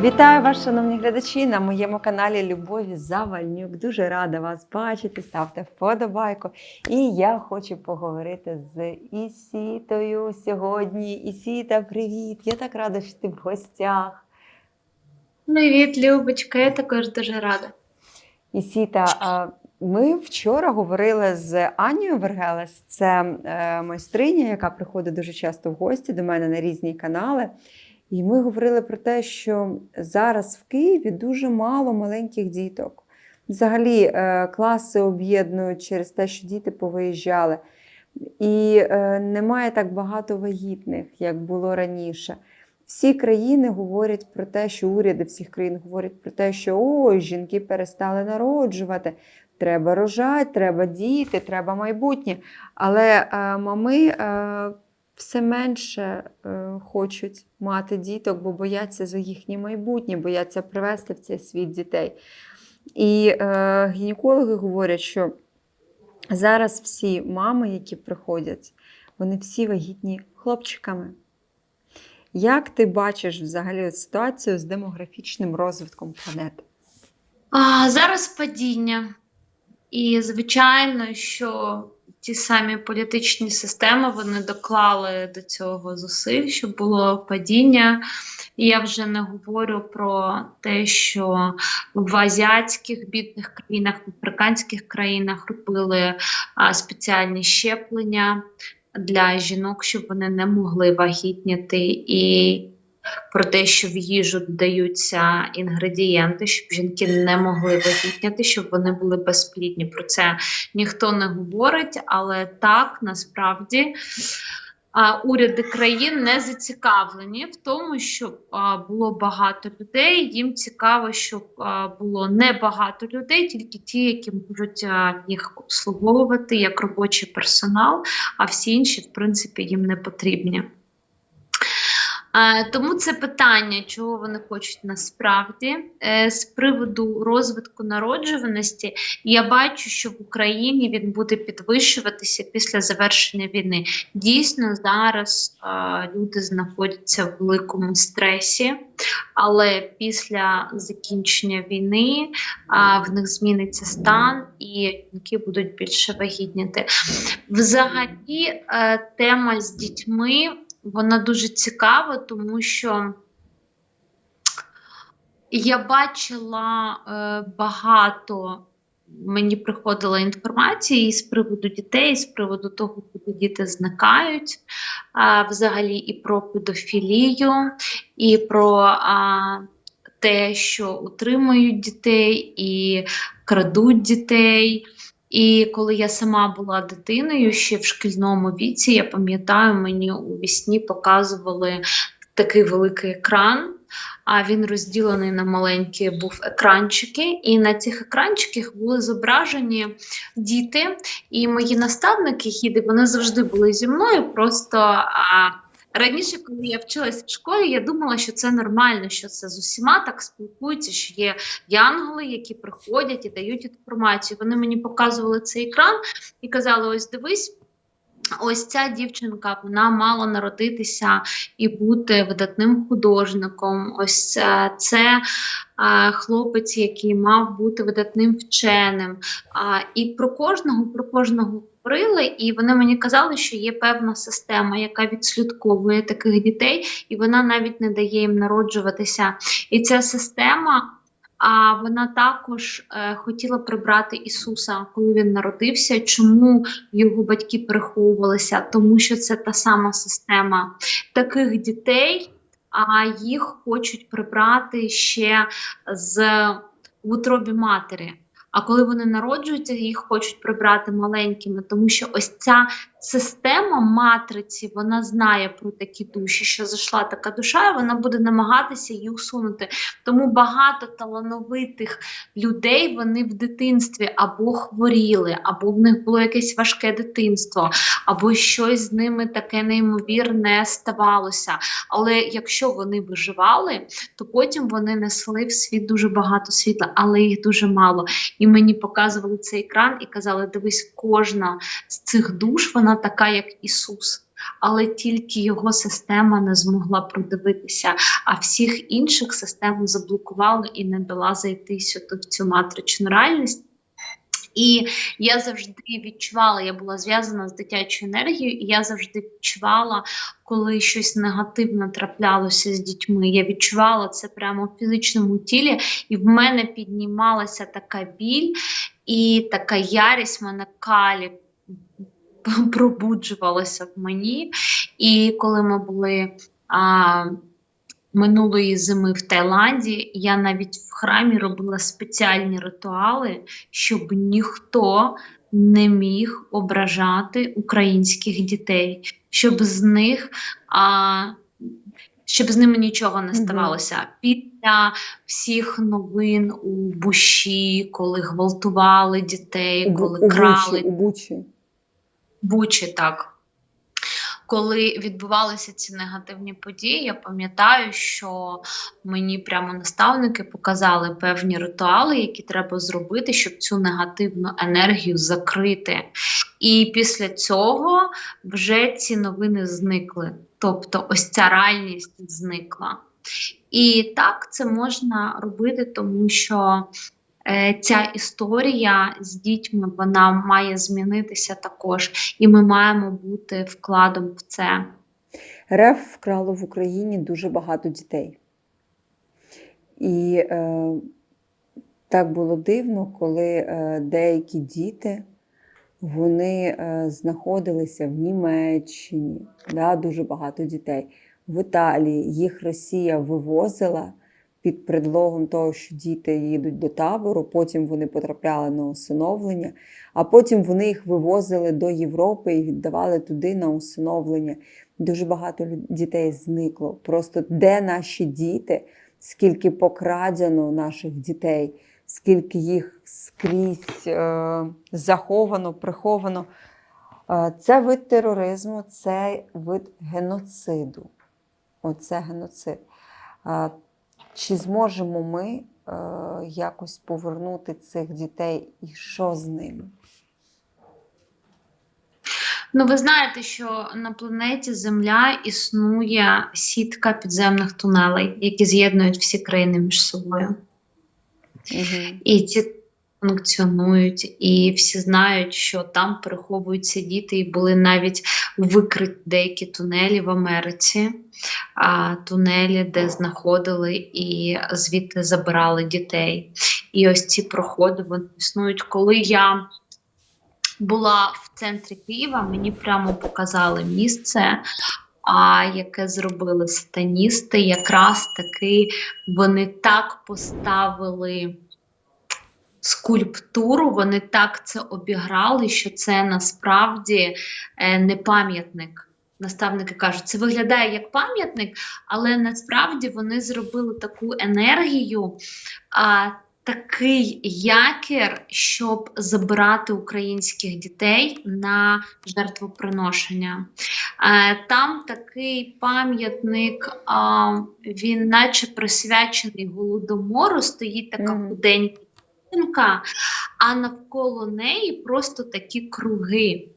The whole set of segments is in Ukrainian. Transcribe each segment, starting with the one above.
Вітаю вас, шановні глядачі, на моєму каналі Любові Завальнюк. Дуже рада вас бачити. Ставте вподобайку. І я хочу поговорити з Ісітою сьогодні. Ісіта, привіт! Я так рада, що ти в гостях. Привіт, Любочка, я також дуже рада. Ісіта, ми вчора говорили з Анією Вергелес, це е, майстриня, яка приходить дуже часто в гості до мене на різні канали. І ми говорили про те, що зараз в Києві дуже мало маленьких діток. Взагалі, е, класи об'єднують через те, що діти повиїжджали. І е, немає так багато вагітних, як було раніше. Всі країни говорять про те, що уряди всіх країн говорять про те, що ой, жінки перестали народжувати, треба рожати, треба діти, треба майбутнє. Але мами е, все менше е, хочуть мати діток, бо бояться за їхнє майбутнє, бояться привести в цей світ дітей. І е, гінекологи говорять, що зараз всі мами, які приходять, вони всі вагітні хлопчиками. Як ти бачиш взагалі ситуацію з демографічним розвитком планети? А, зараз падіння. І, звичайно, що ті самі політичні системи вони доклали до цього зусиль, щоб було падіння. І я вже не говорю про те, що в азіатських бідних країнах, в африканських країнах робили а, спеціальні щеплення для жінок, щоб вони не могли вагітніти. І про те, що в їжу додаються інгредієнти, щоб жінки не могли вагітняти, щоб вони були безплідні. Про це ніхто не говорить, але так насправді. А, уряди країн не зацікавлені в тому, щоб а, було багато людей. Їм цікаво, щоб а, було не багато людей, тільки ті, які можуть а, їх обслуговувати як робочий персонал, а всі інші, в принципі, їм не потрібні. Тому це питання, чого вони хочуть насправді. Е, З приводу розвитку народжуваності, я бачу, що в Україні він буде підвищуватися після завершення війни. Дійсно, зараз люди знаходяться в великому стресі, але після закінчення війни в них зміниться стан і жінки будуть більше вагітніти. Взагалі, е, тема з дітьми вона дуже цікава, тому що я бачила е, багато, мені приходила інформація і з приводу дітей, з приводу того, куди діти зникають, е, взагалі і про педофілію, і про а, те, що утримують дітей і крадуть дітей. І коли я сама була дитиною, ще в шкільному віці, я пам'ятаю, мені у вісні показували такий великий екран. А він розділений на маленькі був екранчики, і на цих екранчиках були зображені діти. І мої наставники, гіди, вони завжди були зі мною. Просто а, раніше, коли я вчилася в школі, я думала, що це нормально, що це з усіма так спілкуються, що є янголи, які приходять і дають інформацію. Вони мені показували цей екран і казали: ось дивись. Ось ця дівчинка вона мала народитися і бути видатним художником. Ось це, це а, хлопець, який мав бути видатним вченим. І про кожного, про кожного говорили, і вони мені казали, що є певна система, яка відслідковує таких дітей, і вона навіть не дає їм народжуватися. І ця система. А вона також е, хотіла прибрати Ісуса, коли він народився. Чому його батьки переховувалися? Тому що це та сама система таких дітей, а їх хочуть прибрати ще з в утробі матері. А коли вони народжуються, їх хочуть прибрати маленькими, тому що ось ця система матриці вона знає про такі душі, що зайшла така душа, і вона буде намагатися її усунути. Тому багато талановитих людей вони в дитинстві або хворіли, або в них було якесь важке дитинство, або щось з ними таке неймовірне ставалося. Але якщо вони виживали, то потім вони несли в світ дуже багато світла, але їх дуже мало. І мені показували цей екран і казали: дивись, кожна з цих душ вона така, як Ісус. але тільки його система не змогла продивитися, а всіх інших систему заблокували і не дала зайти сюди в цю матричну реальність. І я завжди відчувала, я була зв'язана з дитячою енергією, і я завжди відчувала, коли щось негативне траплялося з дітьми. Я відчувала це прямо в фізичному тілі, і в мене піднімалася така біль і така ярість мене калі пробуджувалася в мені. І коли ми були а, минулої зими в Таїланді, я навіть в храмі робила спеціальні ритуали, щоб ніхто не міг ображати українських дітей, щоб з них. А, щоб з ними нічого не ставалося. Після всіх новин у Буші, коли гвалтували дітей, коли у крали Бучі, у Бучі. Бучі, так. Коли відбувалися ці негативні події, я пам'ятаю, що мені прямо наставники показали певні ритуали, які треба зробити, щоб цю негативну енергію закрити. І після цього вже ці новини зникли. Тобто, ось ця реальність зникла. І так це можна робити, тому що ця історія з дітьми вона має змінитися також, і ми маємо бути вкладом в це. РФ вкрало в Україні дуже багато дітей. І е, так було дивно, коли е, деякі діти вони е, знаходилися в Німеччині, да, дуже багато дітей, в Італії. Їх Росія вивозила під предлогом того, що діти їдуть до табору, потім вони потрапляли на усиновлення, а потім вони їх вивозили до Європи і віддавали туди на усиновлення. Дуже багато дітей зникло. Просто де наші діти, скільки покрадено наших дітей, скільки їх скрізь е, заховано, приховано. Е, це вид тероризму, це вид геноциду. Оце геноцид. Чи зможемо ми е, якось повернути цих дітей і що з ними? Ну, ви знаєте, що на планеті Земля існує сітка підземних тунелей, які з'єднують всі країни між собою. Угу. І ці функціонують, і всі знають, що там переховуються діти, і були навіть викриті деякі тунелі в Америці, а, тунелі, де знаходили і звідти забирали дітей. І ось ці проходи вони існують. Коли я була в центрі Києва, мені прямо показали місце. А яке зробили сатаністи, якраз таки вони так поставили скульптуру, вони так це обіграли, що це насправді е, не пам'ятник. Наставники кажуть, це виглядає як пам'ятник, але насправді вони зробили таку енергію, а, такий якір, щоб забирати українських дітей на жертвоприношення. Е, Там такий пам'ятник, а, він наче присвячений голодомору, стоїть така худенька дівчинка, а навколо неї просто такі круги.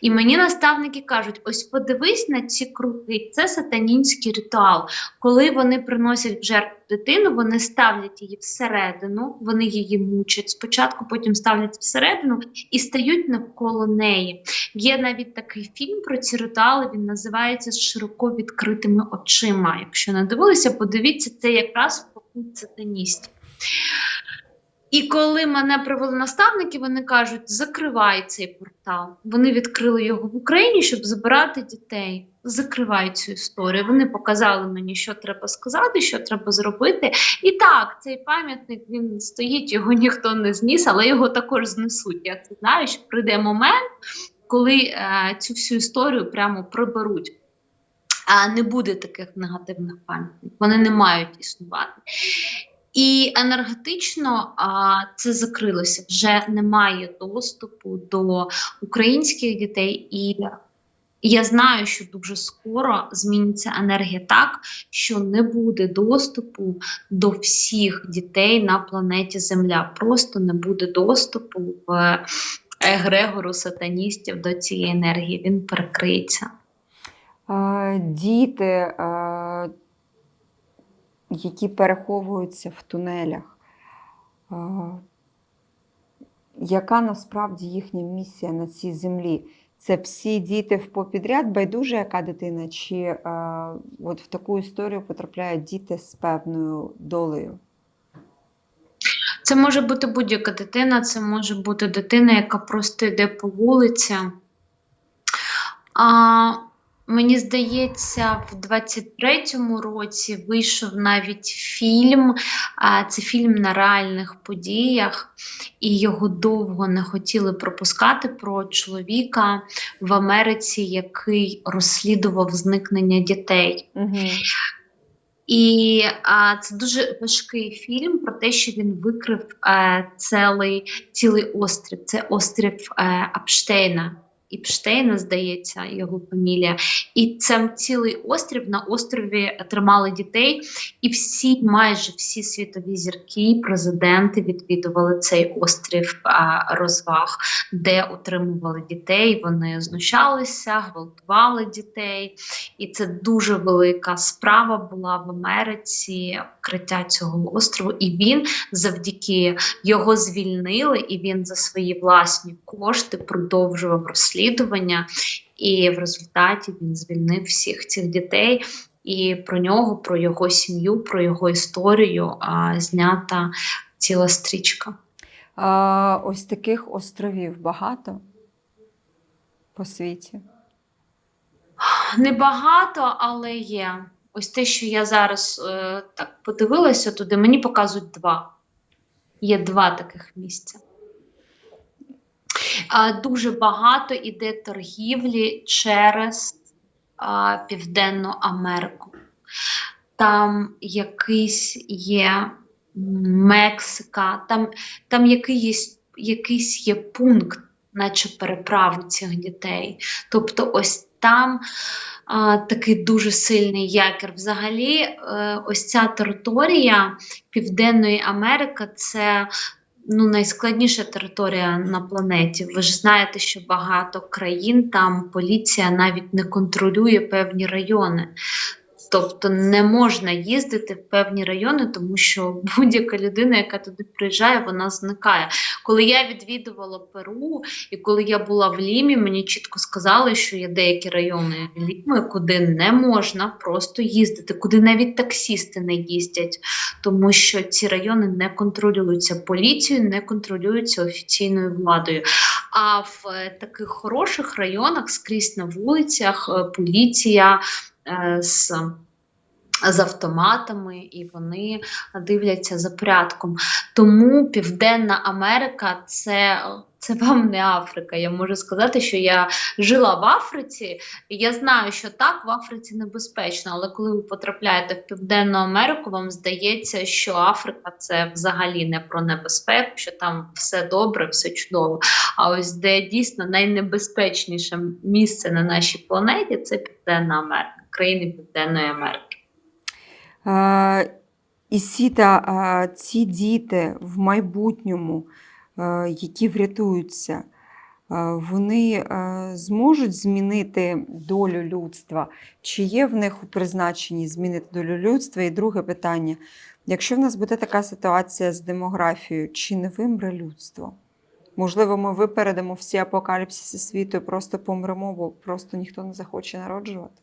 І мені наставники кажуть: ось подивись на ці круги, це сатанінський ритуал. Коли вони приносять в жертву дитину, вони ставлять її всередину, вони її мучать спочатку, потім ставлять всередину і стають навколо неї. Є навіть такий фільм про ці ритуали, він називається з широко відкритими очима. Якщо не дивилися, подивіться, це якраз сатаністів. І коли мене привели наставники, вони кажуть, закривай цей портал. Вони відкрили його в Україні, щоб забирати дітей. Закривай цю історію. Вони показали мені, що треба сказати, що треба зробити. І так, цей пам'ятник він стоїть, його ніхто не зніс, але його також знесуть. Я це знаю, що прийде момент, коли е, цю всю історію прямо приберуть. А не буде таких негативних пам'ятників. Вони не мають існувати. І енергетично а, це закрилося. Вже немає доступу до українських дітей, і я знаю, що дуже скоро зміниться енергія так, що не буде доступу до всіх дітей на планеті Земля. Просто не буде доступу в егрегору сатаністів до цієї енергії. Він перекриється. Е, Діти, е, які переховуються в тунелях. Е, Яка насправді їхня місія на цій землі? Це всі діти в попідряд, байдуже яка дитина, чи е, от в таку історію потрапляють діти з певною долею? Це може бути будь-яка дитина, це може бути дитина, яка просто йде по вулиці. А, мені здається, в 23-му році вийшов навіть фільм. А, це фільм на реальних подіях, і його довго не хотіли пропускати про чоловіка в Америці, який розслідував зникнення дітей. Угу. І а, це дуже важкий фільм про те, що він викрив е, цілий, цілий острів. Це острів е, Апштейна. Іпштейна, здається, його фамілія. І це цілий острів на острові тримали дітей, і всі, майже всі світові зірки, президенти відвідували цей острів а, розваг, де утримували дітей. Вони знущалися, гвалтували дітей. І це дуже велика справа була в Америці вкриття цього острову. І він завдяки його звільнили, і він за свої власні кошти продовжував розслідування. І в результаті він звільнив всіх цих дітей. І про нього, про його сім'ю, про його історію а, знята ціла стрічка. А, ось таких островів багато по світі. Небагато, але є. Ось те, що я зараз е, так подивилася туди, мені показують два. Є два таких місця. Дуже багато іде торгівлі через Південну Америку. Там якийсь є Мексика, там, там якийсь, якийсь є пункт, наче переправи цих дітей. Тобто, ось там а, такий дуже сильний якір. Взагалі, е, ось ця територія Південної Америки це ну, найскладніша територія на планеті. Ви ж знаєте, що багато країн там поліція навіть не контролює певні райони. Тобто не можна їздити в певні райони, тому що будь-яка людина, яка туди приїжджає, вона зникає. Коли я відвідувала Перу і коли я була в Лімі, мені чітко сказали, що є деякі райони Ліми, куди не можна просто їздити, куди навіть таксісти не їздять, тому що ці райони не контролюються поліцією, не контролюються офіційною владою. А в е, таких хороших районах скрізь на вулицях е, поліція з з автоматами, і вони дивляться за порядком. Тому Південна Америка це, це вам не Африка. Я можу сказати, що я жила в Африці, і я знаю, що так в Африці небезпечно, але коли ви потрапляєте в Південну Америку, вам здається, що Африка це взагалі не про небезпеку, що там все добре, все чудово. А ось де дійсно найнебезпечніше місце на нашій планеті це Південна Америка, країни Південної Америки. Е, Ісіта, е, ці діти в майбутньому, які врятуються, вони зможуть змінити долю людства? Чи є в них у призначенні змінити долю людства? І друге питання: якщо в нас буде така ситуація з демографією, чи не вимре людство? Можливо, ми випередимо всі апокаліпсиси світу просто помремо, бо просто ніхто не захоче народжувати.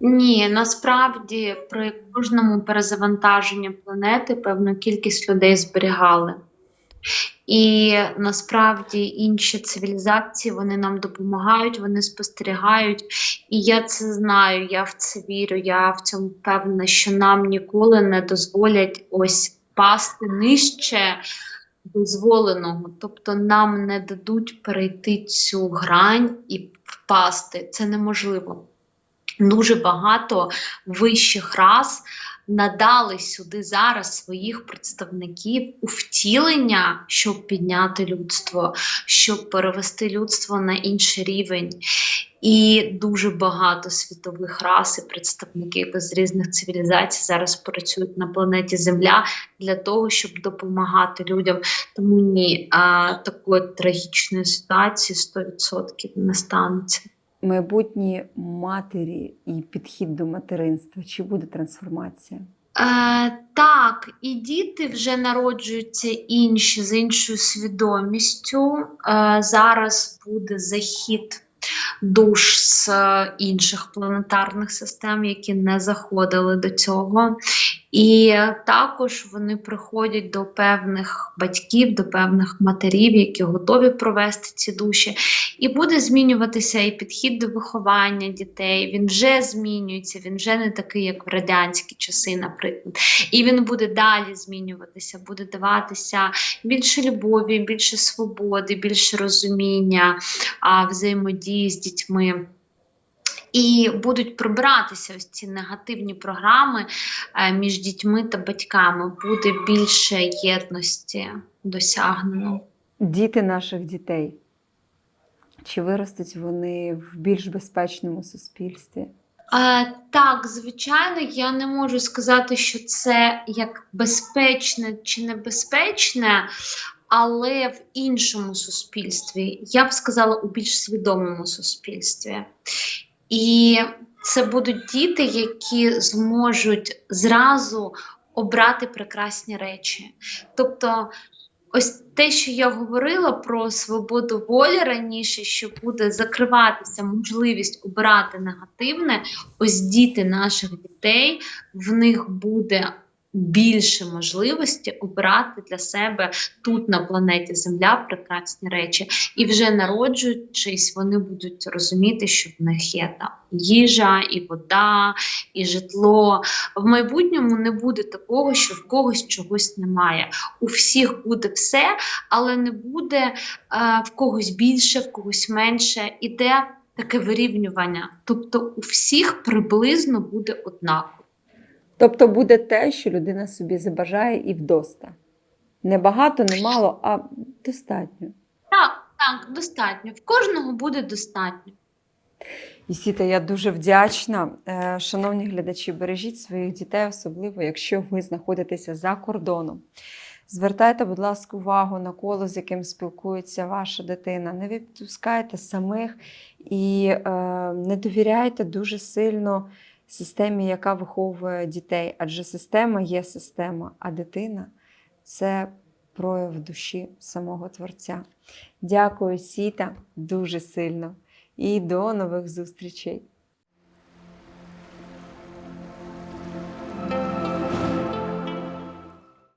Ні, насправді при кожному перезавантаженні планети певну кількість людей зберігали. І насправді інші цивілізації вони нам допомагають, вони спостерігають. І я це знаю, я в це вірю, я в цьому впевнена, що нам ніколи не дозволять ось пасти нижче дозволеного. Тобто нам не дадуть перейти цю грань і впасти. Це неможливо дуже багато вищих рас надали сюди зараз своїх представників у втілення, щоб підняти людство, щоб перевести людство на інший рівень. І дуже багато світових рас і представників із різних цивілізацій зараз працюють на планеті Земля для того, щоб допомагати людям. Тому ні, а, такої трагічної ситуації 100% не станеться. Майбутні матері і підхід до материнства. Чи буде трансформація? Е, так, і діти вже народжуються інші з іншою свідомістю. Е, зараз буде захід душ з інших планетарних систем, які не заходили до цього. І також вони приходять до певних батьків, до певних матерів, які готові провести ці душі. І буде змінюватися і підхід до виховання дітей. Він вже змінюється, він вже не такий, як в радянські часи, наприклад. І він буде далі змінюватися, буде даватися більше любові, більше свободи, більше розуміння, взаємодії з дітьми. І будуть прибиратися ось ці негативні програми е, між дітьми та батьками. Буде більше єдності досягнено. Діти наших дітей. Чи виростуть вони в більш безпечному суспільстві? Е, так, звичайно, я не можу сказати, що це як безпечне чи небезпечне, але в іншому суспільстві. Я б сказала, у більш свідомому суспільстві. І це будуть діти, які зможуть зразу обрати прекрасні речі. Тобто, ось те, що я говорила про свободу волі раніше, що буде закриватися можливість обирати негативне, ось діти наших дітей, в них буде більше можливості обирати для себе тут на планеті Земля прекрасні речі. І вже народжуючись, вони будуть розуміти, що в них є там їжа, і вода, і житло. В майбутньому не буде такого, що в когось чогось немає. У всіх буде все, але не буде е, в когось більше, в когось менше. Іде таке вирівнювання. Тобто у всіх приблизно буде однаково. Тобто буде те, що людина собі забажає і вдоста. Не багато, не мало, а достатньо. Так, так, достатньо. В кожного буде достатньо. Ісіта, я дуже вдячна. Е, Шановні глядачі, бережіть своїх дітей, особливо якщо ви знаходитеся за кордоном. Звертайте, будь ласка, увагу на коло, з яким спілкується ваша дитина. Не відпускайте самих і е, не довіряйте дуже сильно системі, яка виховує дітей. Адже система є система, а дитина це прояв душі самого Творця. Дякую, Сіта, дуже сильно. І до нових зустрічей!